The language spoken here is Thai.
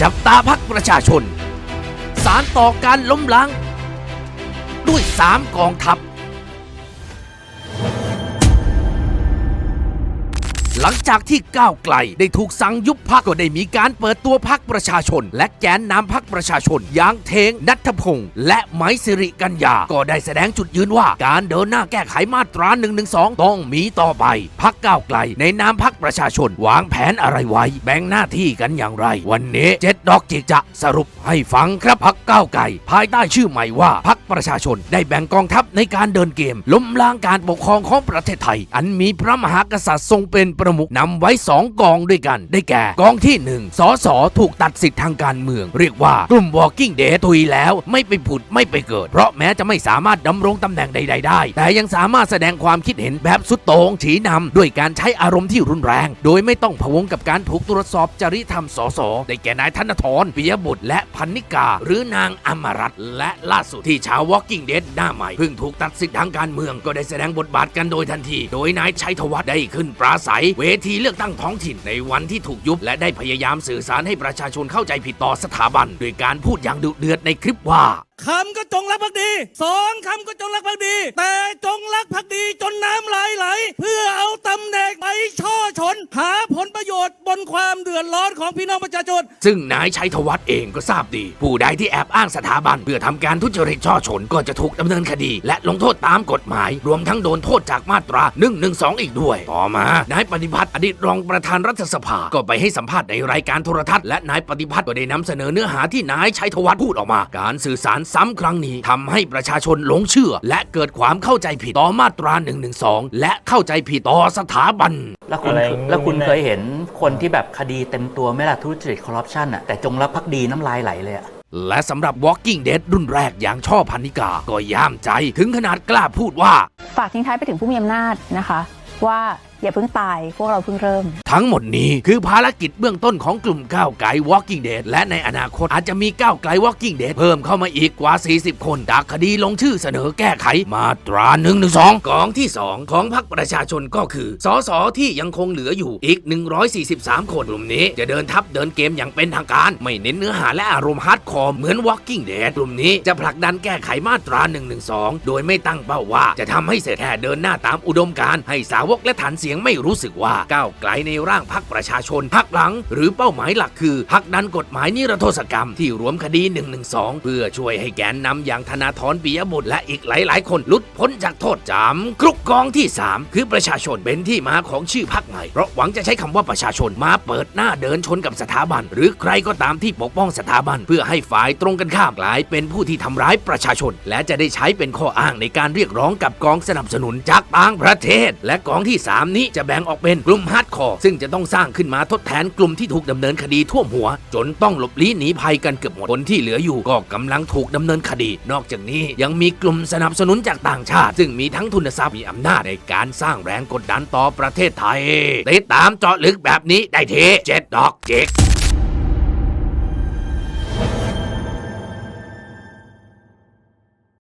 จับตาพักประชาชน สารต่อการล้มล้าง ด้วยสามกองทัพ ลังจากที่ก้าวไกล ได้ถูกสั่งยุบพักก็ได้มีการเปิดตัวพักประชาชน และแกนนำพักประชาชนอย่างเทงนัทพงศ์และไม้สิริกัญญา ก็ได้แสดงจุดยืนว่า การเดินหน้าแก้ไขมาตรา1นึต้องมีต่อไป พักก้าวไกล ในนามพักประชาชน วางแผนอะไรไว้ แบ่งหน้าที่กันอย่างไร วันนี้เจ็ดดอกจิกจะสรุปให้ฟังครับพักก้าวไกล ภายใต้ชื่อใหม่ว่าพักประชาชน ได้แบ่งกองทัพในการเดินเกม ล้มล้างการปกครองของประเทศไทย อันมีพระมหากษัตริย์ทรงเป็นประมุขนำไว้สองกองด้วยกัน ได้แก่ กองที่หนึ่งสสถูกตัดสิทธิ์ทางการเมือง เรียกว่ากลุ่ม Walking Dead ตุยแล้วไม่ไปผุดไม่ไปเกิด เพราะแม้จะไม่สามารถดำรงตำแหน่งใด ๆ ได้ แต่ยังสามารถแสดงความคิดเห็นแบบสุดโต่งชี้นำด้วยการใช้อารมณ์ที่รุนแรง โดยไม่ต้องพะวงกับการถูกตรวจสอบจริยธรรมสสได้แก่นายธนทรปิยบุตร และพันนิกา หรือนางอมรัตน์และล่าสุดที่ชาว Walking Dead หน้าใหม่เพิ่งถูกตัดสิทธิ์ทางการเมืองก็ได้แสดงบทบาทกันโดยทันที โดยนายชัยธวัฒน์ได้ขึ้นปราศัยเวทีเลือกตั้งท้องถิ่นในวันที่ถูกยุบ และได้พยายามสื่อสารให้ประชาชนเข้าใจผิดต่อสถาบัน โดยการพูดอย่างดุเดือดในคลิปว่าคำก็จงรักภักดีสองคำก็จงรักภักดี แต่จงรักภักดีจนน้ำไหลไหล เพื่อเอาตำแหน่งไปช่อชน หาผลประโยชน์ บนความเดือดร้อนของพี่น้องประชาชน ซึ่งนายชัยธวัฒน์เองก็ทราบดี ผู้ใดที่แอบอ้างสถาบัน เพื่อทำการทุจริตช่อชนก็จะถูกดำเนินคดี และลงโทษตามกฎหมาย รวมทั้งโดนโทษจากมาตรา1นึอีกด้วย ต่อมานายปฏิพัฒน์อดีตรองประธานรัฐสภาก็ไปให้สัมภาษณ์ในรายการโทรทัศน์และนายปฏิพัฒน์ก็ได้นำเสนอเนื้อหาที่นายชัยธวัฒน์พูดออกมา การสื่อสารซ้ำครั้งนี้ทำให้ประชาชนหลงเชื่อ และเกิดความเข้าใจผิดต่อมาตรา1นึและเข้าใจผิดต่อสถาบัน แล้วคุณอะไรอย่างนี้ แล้วคุณนะเคยเห็น คนที่แบบคดีเต็มตัวไหม่ล่ะทุจริตคอร์รัปชันอะแต่จงรักภักดีน้ำลายไหลเลยอะและสำหรับ Walking Dead รุ่นแรกอย่างช่อพันนิกา ก็ย่ามใจถึงขนาดกล้าพูดว่า ฝากทิ้งท้ายไปถึงผู้มีอำนาจนะคะ ว่า อย่าเพิ่งตาย พวกเราเพิ่งเริ่ม ทั้งหมดนี้คือภารกิจเบื้องต้นของกลุ่มก้าวไกล Walking Dead และในอนาคตอาจจะมีก้าวไกล Walking Dead เพิ่มเข้ามาอีกกว่า 40 คนจากคดีลงชื่อเสนอแก้ไขมาตรา1นึกองที่ 2 ของพรรคประชาชนก็คือสสที่ยังคงเหลืออยู่อีก 143 คนกลุ่มนี้ จะเดินทับเดินเกมอย่างเป็นทางการ ไม่เน้นเนื้อหาและอารมณ์ฮาร์ดคอร์เหมือน Walking Dead กลุ่มนี้จะผลักดันแก้ไขมาตรา1นึโดยไม่ตั้งเป้าว่าจะทำให้เสร็จแค่เดินหน้าตามอุดมการณ์ให้สาวกและฐานเสียงไม่รู้สึกว่าก้าวไกลในร่างพักประชาชนพักหลัง หรือเป้าหมายหลักคือพักดันกฎหมายนิรโทษกรรมที่รวมคดี1นึเพื่อช่วยให้แกนนำอย่างธนาธรปิยบุตรและอีกหลาย ๆ คนลุดพ้นจากโทษจำครุกกองที่ 3 คือประชาชนเป็นที่มาของชื่อพักใหม่เพราะหวังจะใช้คำว่าประชาชนมาเปิดหน้าเดินชนกับสถาบัน หรือใครก็ตามที่ปกป้องสถาบัน เพื่อให้ฝ่ายตรงกันข้ามกลายเป็นผู้ที่ทำร้ายประชาชน และจะได้ใช้เป็นข้ออ้างในการเรียกร้องกับกองสนับสนุนจากต่างประเทศ และกองที่3นี้จะแบ่งออกเป็นกลุ่มฮาร์ดคอร์ซึ่งจะต้องสร้างขึ้นมาทดแทนกลุ่มที่ถูกดำเนินคดีท่วมหัว จนต้องหลบลี้หนีภัยกันเกือบหมดคนที่เหลืออยู่ก็กำลังถูกดำเนินคดี นอกจากนี้ยังมีกลุ่มสนับสนุนจากต่างชาติ ซึ่งมีทั้งทุนทรัพย์มีอำนาจในการสร้างแรงกดดันต่อประเทศไทยติดตามเจาะลึกแบบนี้ได้ที่เจ็ดดอกเจ็ก